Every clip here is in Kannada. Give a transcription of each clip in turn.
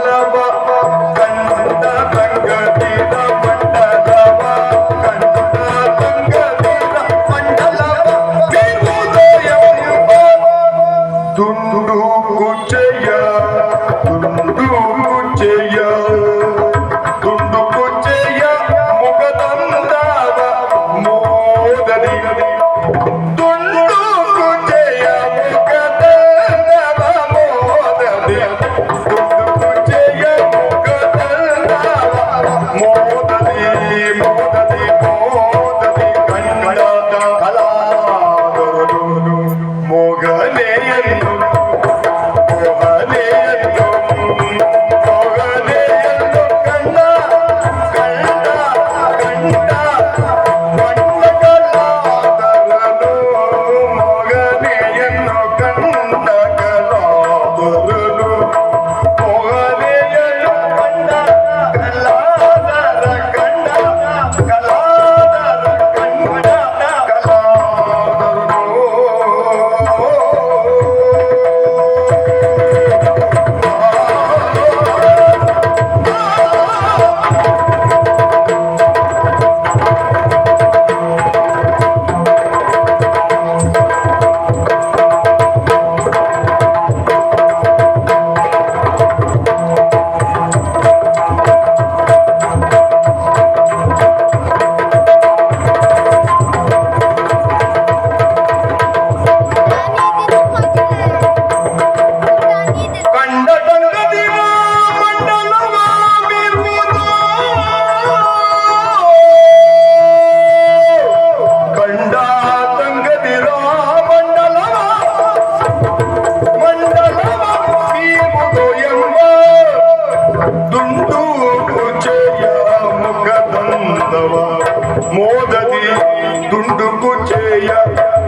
বাংলা Yeah.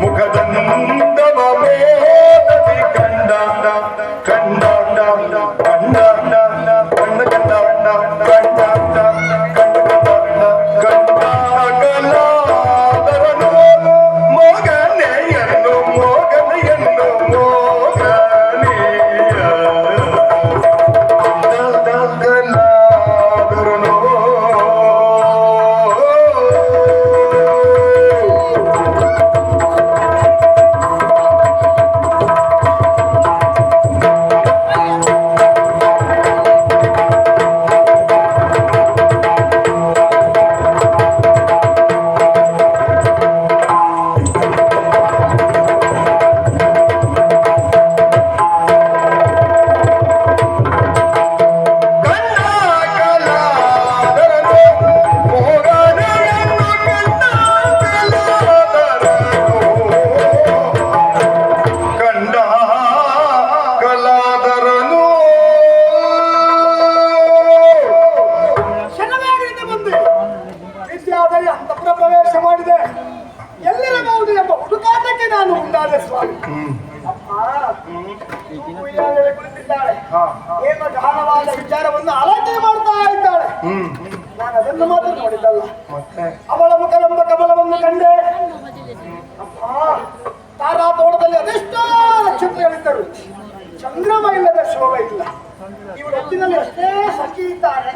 ಉಂಡಾದ ಸ್ವಾಮಿ. ಉಯ್ಯಾಲೆಯಲ್ಲಿ ಕುಳಿತಿದ್ದಾಳೆ ಏನು ಗಾಢವಾದ ವಿಚಾರವನ್ನು ಆಲೋಚನೆ ಮಾಡ್ತಾ ಇದ್ದಾಳೆ. ನಾನು ಅದನ್ನು ಮಾತ್ರ ನೋಡಿದ್ದಲ್ಲ. ಅವಳ ಮುಖಲಂಬ ಕಮಲವನ್ನು ಕಂಡೆ. ಅಪ್ಪ ತಾರಾ ತೋಟದಲ್ಲಿ ಅದೆಷ್ಟೋ ನಕ್ಷತ್ರಗಳಿದ್ದರು ಚಂದ್ರಮ ಇಲ್ಲದ ಶೋಭೆ ಇಲ್ಲ. ಇವಳು ಹೊತ್ತಿನಲ್ಲಿ ಅಷ್ಟೇ ಸಖಿ ಇದ್ದಾರೆ.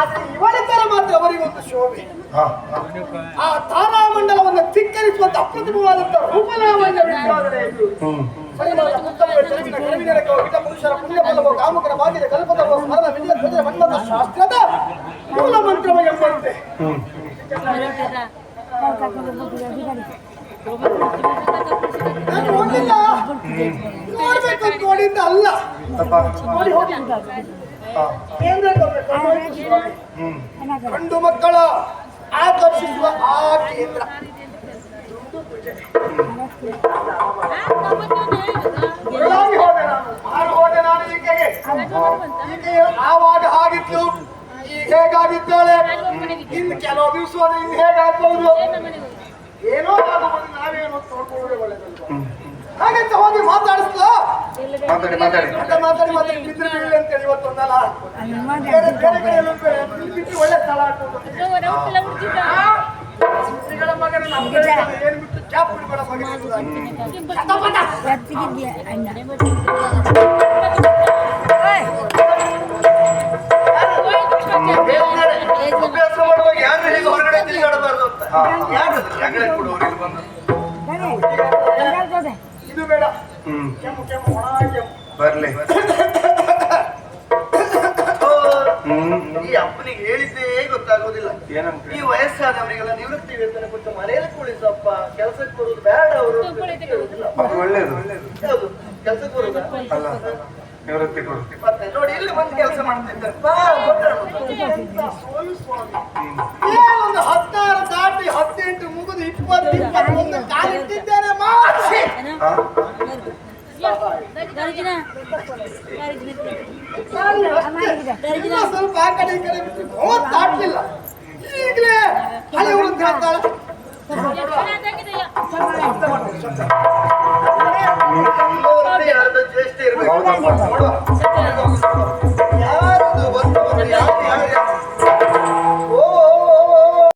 ಆದ್ರೆ ಇವಳಿದ್ದರೆ ಮಾತ್ರ ಅವರಿಗೊಂದು ಶೋಭೆ. ಆ ತಾರಾಮಂಡಲವನ್ನು ಧಿಕ್ಕರಿಸುವಂತ ಅಪ್ರತಿಮವಾದಂತ ರೂಪಲಾವಣ್ಯ ಇದು. ಹ್ಮ್. ಪರಿಮಳದ ಮುತ್ತಲೆಯ ಚೆಲುವಿನ ಕರುವಿನರಕೋ ಗಿಡ ಪುರುಷರ ಪುಣ್ಯಫಲವೋ ಕಾಮಕರ ಸ್ಮರಣ ಧ್ವಜ ಶಾಸ್ತ್ರದ ಮೂಲ ಮಂತ್ರವ ಎಂಬಂತೆ ನೋಡ್ಬೇಕಂತ ನೋಡಿದ್ದ ಅಲ್ಲ. ನೋಡಿ ಹೋಗಿ. ಕೇಂದ್ರ ಗಂಡು ಮಕ್ಕಳ ಆಕರ್ಷಿಸುವ ಆ ಕೇಂದ್ರ. ಆವಾಗ ಹಾಗಿತ್ತು. ಈಗ ಹೇಗಾಗಿದ್ದಾಳೆ? ಇನ್ನು ಕೆಲವು ದಿವಸ ಇನ್ನು ಹೇಗಾಗ್ಬೋದು ಏನೋ ಆಗಬಹುದು ನಾವೇನು ನೋಡ್ಕೊಳ್ಳೋದೇ ಒಳ್ಳೆದಲ್ವಾ? ಹ್ಮ್ ಹಾಗಂತ ಹೋಗಿ ಮಾತಾಡಿಸ್ಲ? ಮಾತಾಡಿ ಮಾತಾಡಿ. ಅಂತ ಮಾತಾಡಿ ಮಾತಾಡಿ. ಬಿದ್ರೆ ಬೀಳಿ ಅಂತೇಳಿ ಇವತ್ತೊಂದಲ್ಲ ಬೇರೆ ಬೇರೆ ಕಡೆ ಎಲ್ಲ ಬೇರೆ. ಇಲ್ಲಿ ಬಿಟ್ಟು ಒಳ್ಳೆ ಸ್ಥಳ ಶ್ರೀಗಳ ಮಗನ ಏನು ಬಿಟ್ಟು ಚಾಪ್ ಬಿಡ್ಬೇಡ ಮಗನ ಅಭ್ಯಾಸ ಮಾಡುವಾಗ ಯಾರು ಹೀಗೆ ಹೊರಗಡೆ ತಿರುಗಾಡಬಾರ್ದು ಅಂತ. ಯಾರು ಜಗಳ ಬಂದು? ಇದು ಬೇಡ. ಹ್ಮ್. ಕೆಮ್ಮು ಕೆಮ್ಮು ಒಣ ಕೆಮ್ಮು. ಬರ್ಲಿ. ಹ್ಮ್. ಈ ಅಪ್ಪನಿಗೆ ಹೇಳಿದ್ದೇ ಗೊತ್ತಾಗೋದಿಲ್ಲ. ಏನಂತ? ಈ ವಯಸ್ಸಾದವರಿಗೆಲ್ಲ ನಿವೃತ್ತಿ ವೇತನ ಕೊಟ್ಟು ಮನೆಯಲ್ಲಿ ಕುಳಿಸಪ್ಪ. ಕೆಲಸಕ್ಕೆ ಬರುವುದು ಬೇಡ ಅವರು ಒಳ್ಳೇದು. ಹೌದು. ಕೆಲಸಕ್ಕೆ ಬರುದಾ? ಅಲ್ಲ. ನಿವೃತ್ತಿ ಕೊಡ್ತೀವಿ ಮತ್ತೆ ನೋಡಿ ಇಲ್ಲಿ ಬಂದು ಕೆಲಸ ಮಾಡ್ತಿದ್ದಾರೆ ಒಂದು ಹತ್ತಾರು ದಾಟಿ ಹದಿನೆಂಟು ಮುಗಿದು ಇಪ್ಪತ್ತು ಇಪ್ಪತ್ತೊಂದು ಕಾಲಿಟ್ಟಿದ್ದೇನೆ ಮಾಸಿ ಹಾ ಸಾಲಿ ಅಷ್ಟೇ. ಇನ್ನೂ ಸ್ವಲ್ಪ ಆ ಕಡೆ ಈ ಕಡೆ ಬಿಟ್ಟು ಮೂವತ್ತು ದಾಟ್ಲಿಲ್ಲ ಈಗಲೇ ಹಳೆಯವರು ಅಂತ ಹೇಳ್ತಾಳೆ ಎಲ್ಲವರದ್ದೇ ಯಾರ್ದೋ ಜ್ಯೇಷ್ಠ ಇರ್ಬೇಕು ಹೌದಪ್ಪ ನೋಡುವ